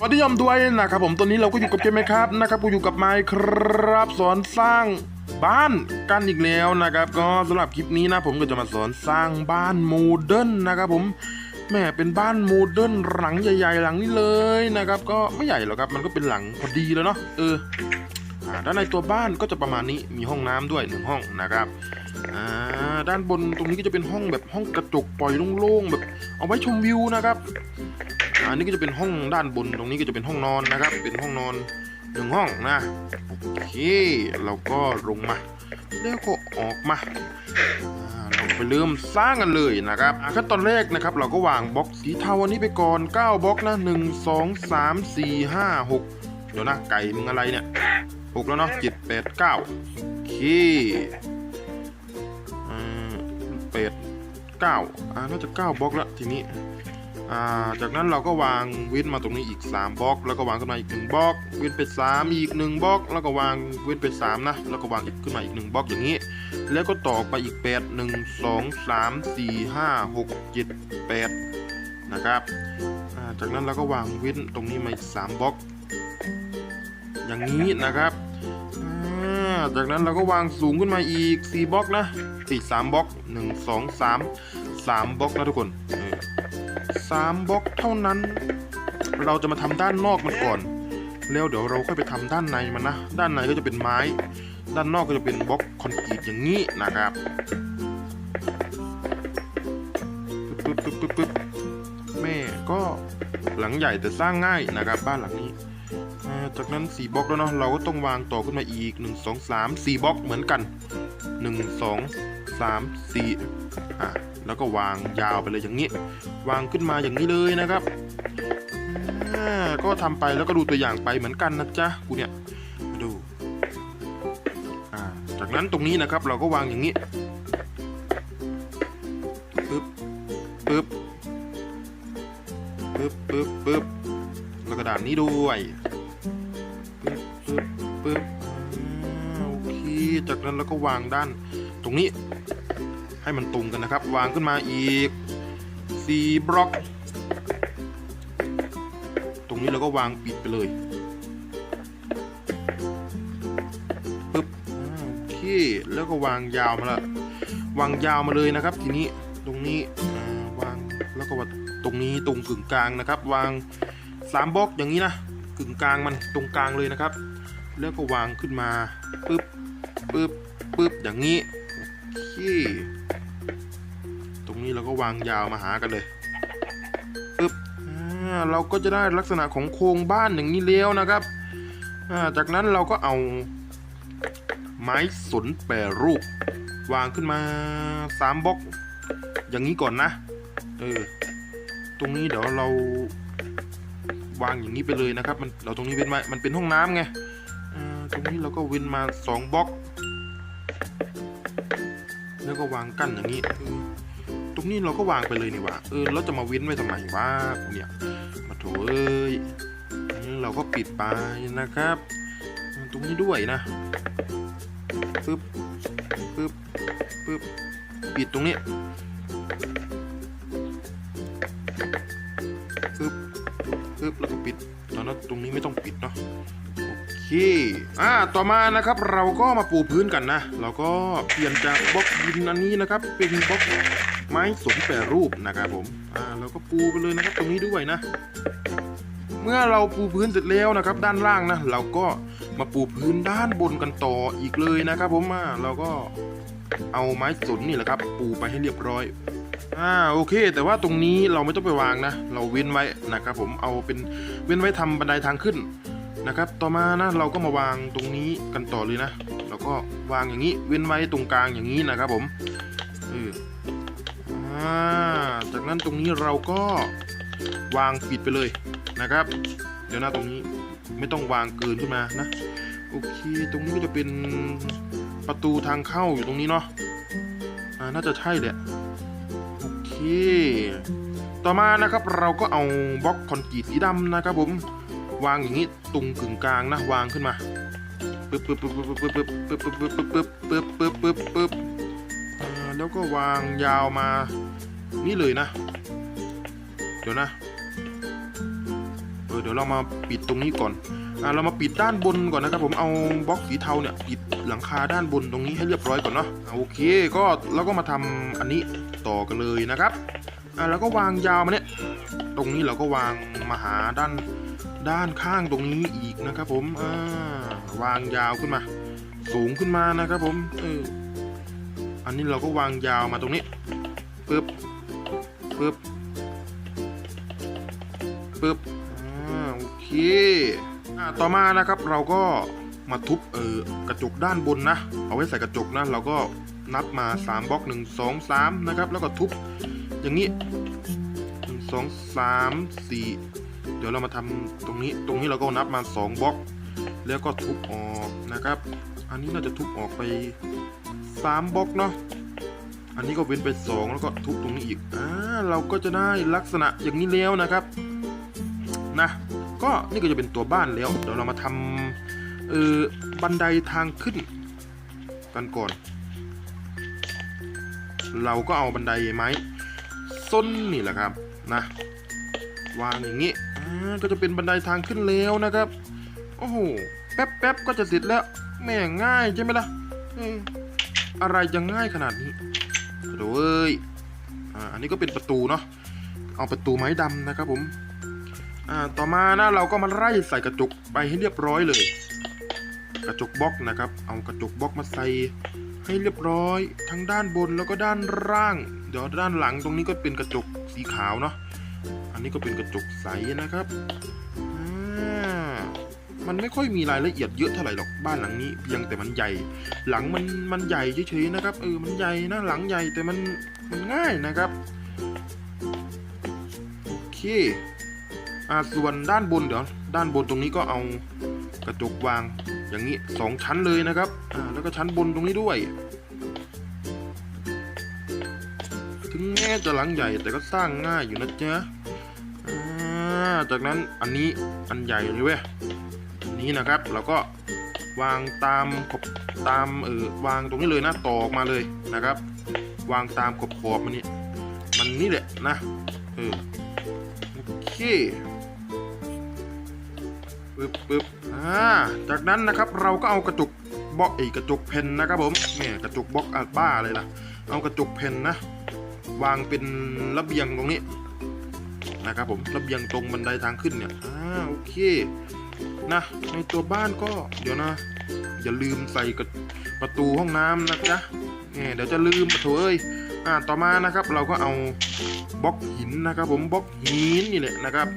สวัสดียอมด้วยนะครับผมตอนนี้เราก็อยู่กับเกมไหมครับนะครับกูอยู่กับไมค์ครับสอนสร้างบ้านกันอีกแล้วนะครับ ก็สำหรับคลิปนี้นะผมก็จะมาสอนสร้างบ้านโมเดิร์นนะครับผมแม่เป็นบ้านโมเดิร์นหลังใหญ่ๆหลังนี้เลยนะครับ ก็ไม่ใหญ่หรอกครับมันก็เป็นหลังพอดีแล้วเนาะเออด้านในตัวบ้านก็จะประมาณนี้มีห้องน้ำด้วยหนึ่งห้องนะครับอ่าด้านบนตรงนี้ก็จะเป็นห้องแบบห้องกระจกปล่อยโล่งๆแบบเอาไว้ชมวิวนะครับ อันนี้ก็จะเป็นห้องด้านบนตรงนี้ก็จะเป็นห้องนอนนะครับ เป็นห้องนอนหนึ่งห้องนะโอเคเราก็ลงมา แล้วก็ออกมาเราไปเริ่มสร้างกันเลยนะครับขั้นตอนแรกนะครับ เราก็วางบล็อกสีเทาอันนี้ไปก่อน 9บล็อกนะ 1 2 3 4 5 6 เดี๋ยวนะไก่มึงอะไรเนี่ย 6 แล้วเนาะ7 8 9 โอเคอ่าเป็ดเก้าอ่าน่าจะเก้าบล็อกแล้วทีนี้ จากนั้นเราก็วางว้นมาตรงนี้อีก 3บล็อก แล้วก็วางขึ้นมาอีก1บล็อกว้นไป 3 อีก1บล็อก แล้วก็วางว้นไป3นะ แล้วก็วางอีกขึ้นมาอีก1บล็อกอย่างนี้ แล้วก็ต่อไปอีก 8 1 2 3 4 5 6 7 8 นะครับาจากนั้นเราก็วางว้นตรงนี้มาอีก3บล็อก อย่างนี้นะครับาจากนั้นเราก็วางสูงขึ้นมาอีก4บล็อกนะสี่สามบล็อก 1 2 3 3บล็อกนะทุกคน สามบล็อกเท่านั้น เราจะมาทำด้านนอกมันก่อน แล้วเดี๋ยวเราค่อยไปทำด้านในมันนะ ด้านในก็จะเป็นไม้ ด้านนอกก็จะเป็นบล็อกคอนกรีตอย่างนี้นะครับปึ๊บปึ๊บปึ๊บปึ๊บแม่ก็หลังใหญ่แต่สร้างง่ายนะครับบ้านหลังนี้จากนั้น 4บล็อกแล้วเนาะเราก็ต้องวางต่อขึ้นมาอีก 1 2 3 4บล็อกเหมือนกัน 1 2 3 4อ่ แล้วก็วางยาวไปเลยอย่างนี้ วางขึ้นมาอย่างนี้เลยนะครับก็ทำไปแล้วก็ดูตัวอย่างไปเหมือนกันนะจ๊ะกูเนี่ยมาดูจากนั้นตรงนี้นะครับเราก็วางอย่างนี้ปึ๊บปึ๊บปึ๊บปึ๊บปึ๊บแล้วก็ด่านนี้ด้วยปึ๊บปึ๊บปึ๊บโอเคจากนั้นเราก็วางด้าน ตรงนี้ ให้มันตรงกันนะครับ วางขึ้นมาอีก4บล็อก ตรงนี้เราก็วางปิดไปเลยปึ๊บโอเคแล้วก็วางยาวมาละวางยาวมาเลยนะครับ ทีนี้ตรงนี้วางแล้วก็วาตรงนี้ตรงกึ่งกลางนะครับ วาง3บล็อกอย่างนี้นะกึ่งกลางมันตรงกลางเลยนะครับ แล้วก็วางขึ้นมาปึ๊บปึ๊บปึ๊บอย่างนี้โอเค นี้เราก็วางยาวมาหากันเลยปึ๊บเราก็จะได้ลักษณะของโครงบ้านอย่างนี้แล้วนะครับ จากนั้นเราก็เอาไม้สนแปรรูป วางขึ้นมาสามบล็อก อย่างนี้ก่อนนะเออตรงนี้เดี๋ยวเราวางอย่างนี้ไปเลยนะครับ มันเราตรงนี้เว้นไว้มันเป็นห้องน้ำไงตรงนี้เราก็เว้นมาสองบล็อก แล้วก็วางกั้นอย่างนี้ ตรงนี้เราก็วางไปเลยนี่ว่าเออเราจะมาเว้นไว้ทำไมวะเนี่ยมาโถเอ้ยเราก็ปิดไปนะครับ ตรงนี้ด้วยนะปึ๊บปึ๊บปึ๊บปิดตรงนี้ปึ๊บปึ๊บแล้วก็ปิดตอนนั้นตรงนี้ไม่ต้องปิดเนาะโอเคอ่าต่อมานะครับเราก็มาปูพื้นกันนะ เราก็เปลี่ยนจากบล็อกดินอันนี้นะครับ เป็นบล็อก ไม้สนแปรรูปนะครับผมอ่าเราก็ปูไปเลยนะครับตรงนี้ด้วยนะ เมื่อเราปูพื้นเสร็จแล้วนะครับ ด้านล่างนะเราก็มาปูพื้นด้านบนกันต่ออีกเลยนะครับผมอ่าเราก็เอาไม้สนนี่แหละครับ ปูไปให้เรียบร้อยอ่าโอเค แต่ว่าตรงนี้เราไม่ต้องไปวางนะ เราเว้นไว้นะครับผมเอาเป็นเว้นไว้ทำบันไดทางขึ้นนะครับ ต่อมานะเราก็มาวางตรงนี้กันต่อเลยนะเราก็วางอย่างนี้เว้นไว้ตรงกลางอย่างนี้นะครับผมเออ อ่า จากนั้นตรงนี้เราก็วางปิดไปเลยนะครับ เดี๋ยวหน้าตรงนี้ไม่ต้องวางเกินขึ้นมานะ โอเค ตรงนี้ก็จะเป็นประตูทางเข้าอยู่ตรงนี้เนาะอ่าน่าจะใช่แหละ โอเค ต่อมานะครับเราก็เอาบล็อกคอนกรีตสีดำนะครับผม วางอย่างนี้ตรงกึ่งกลางนะวางขึ้นมาปึ๊บปึ๊บปึ๊บปึ๊บปึ๊บปึ๊บปึ๊บปึ๊บปึ๊บปึ๊บปึ๊บปึ๊บปึ๊บปึ๊บอ่าแล้วก็วางยาวมา นี่เลยนะ เดี๋ยวนะเออเดี๋ยวเรามาปิดตรงนี้ก่อนอ่าเรามาปิดด้านบนก่อนนะครับ ผมเอาบล็อกสีเทาเนี่ยปิดหลังคาด้านบนตรงนี้ให้เรียบร้อยก่อนเนาะอ่าโอเค ก็เราก็มาทำอันนี้ต่อกันเลยนะครับอ่าแล้วก็วางยาวมาเนี่ยตรงนี้เราก็วางมาหาด้านด้านข้างตรงนี้อีกนะครับ ผมอ่าวางยาวขึ้นมา สูงขึ้นมานะครับ ผมเอออันนี้เราก็วางยาวมาตรงนี้ปึ๊บ ปึ๊บปึ๊บอ่าโอเคอ่าต่อมานะครับเราก็มาทุบเออกระจกด้านบนนะ เอาไว้ใส่กระจกนะ เราก็นับมา 3บล็อก 1 2 3 นะครับ แล้วก็ทุบอย่างนี้ 1 2 3 4 เดี๋ยวเรามาทำตรงนี้ ตรงนี้เราก็นับมา 2บล็อก แล้วก็ทุบออกนะครับ อันนี้น่าจะทุบออกไป 3บล็อกเนาะ อันนี้ก็เว้นไป2แล้วก็ทุบตรงนี้อีกอ่าเราก็จะได้ลักษณะอย่างนี้แล้วนะครับนะก็นี่ก็จะเป็นตัวบ้านแล้วเดี๋ยวเรามาทำเออบันไดทางขึ้นกันก่อน เราก็เอาบันไดไม้ส้นนี่แหละครับนะวางอย่างนี้อ่าก็จะเป็นบันไดทางขึ้นแล้วนะครับ โอ้โหแป๊บแป๊บก็จะเสร็จแล้วแม่ง่ายใช่ไหมล่ะอะไรจะง่ายขนาดนี้ โดเอ้ยอันนี้ก็เป็นประตูเนาะเอาประตูไม้ดำนะครับผมต่อมานะเราก็มาไล่ใส่กระจกไปให้เรียบร้อยเลย กระจกบล็อกนะครับ เอากระจกบล็อกมาใส่ให้เรียบร้อย ทั้งด้านบนแล้วก็ด้านล่าง เดี๋ยวด้านหลังตรงนี้ก็เป็นกระจกสีขาวเนาะอันนี้ก็เป็นกระจกใสนะครับ มันไม่ค่อยมีรายละเอียดเยอะเท่าไหร่หรอกบ้านหลังนี้ เพียงแต่มันใหญ่ หลังมันมันใหญ่เฉยๆนะครับเออมันใหญ่นะหลังใหญ่แต่มันมันง่ายนะครับโอเคอ่าส่วนด้านบนเดี๋ยวด้านบนตรงนี้ก็เอากระจกวางอย่างนี้สองชั้นเลยนะครับอ่าแล้วก็ชั้นบนตรงนี้ด้วย ถึงแม้จะหลังใหญ่แต่ก็สร้างง่ายอยู่นะจ๊ะจากนั้นอันนี้อันใหญ่เลยเว้ย นี้นะครับ เราก็วางตามขอบตามเออวางตรงนี้เลยนะต่อออกมาเลยนะครับ วางตามขอบขอบมันนี่มันนี่แหละนะเออโอเคปึ๊บปึ๊บอ่าจากนั้นนะครับเราก็เอากระจกบล็อกไอ้กระจกเพนนะครับผมเนี่ยกระจกบล็อกอัลบ้าเลยล่ะ เอากระจกเพนนะ วางเป็นระเบียงตรงนี้นะครับผมระเบียงตรงบันไดทางขึ้นเนี่ยอ่าโอเค นะ ในตัวบ้านก็เดี๋ยวนะ อย่าลืมใส่กระประตูห้องน้ำนะจ๊ะเนี่ยเดี๋ยวจะลืมปะโถเอ้ยอ่าต่อมานะครับเราก็เอาบล็อกหินนะครับ ผมบล็อกหินนี่แหละนะครับ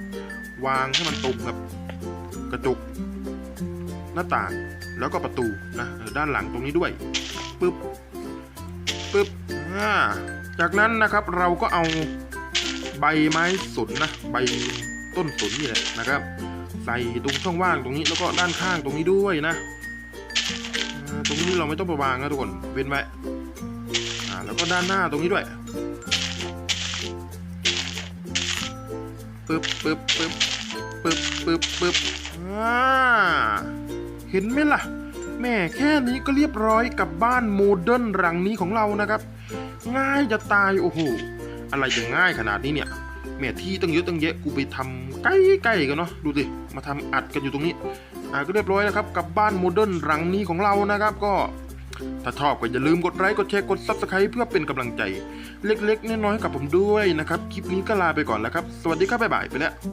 วางให้มันตรงกับกระจกหน้าต่างแล้วก็ประตูนะด้านหลังตรงนี้ด้วยปึ๊บปึ๊บอ่าจากนั้นนะครับเราก็เอาใบไม้สนนะใบต้นสนนี่แหละนะครับ ใส่ตรงช่องว่างตรงนี้แล้วก็ด้านข้างตรงนี้ด้วยนะตรงนี้เราไม่ต้องไปวางนะทุกคนเว้นไว้แล้วก็ด้านหน้าตรงนี้ด้วยปึ๊บปึ๊บปึ๊บปึ๊บปึ๊บปึ๊บอ่าเห็นไหมล่ะแม่แค่นี้ก็เรียบร้อยกับบ้านโมเดิร์นหลังนี้ของเรานะครับ ง่ายจะตายโอ้โหอะไรจะง่ายขนาดนี้เนี่ย แม่ที่ตั้งเยอะตั้งแยะกูไปทำใกล้ๆกันเนาะดูสิมาทำอัดกันอยู่ตรงนี้อ่าก็เรียบร้อยแล้วครับกับบ้านโมเดิร์นหลังนี้ของเรานะครับก็ถ้าชอบก็อย่าลืมกดไลค์กดแชร์กดซับสไครต์เพื่อเป็นกำลังใจ เล็กๆน้อยๆให้กับผมด้วยนะครับ คลิปนี้ก็ลาไปก่อนแล้วครับ สวัสดีครับบ๊ายบายไปแล้ว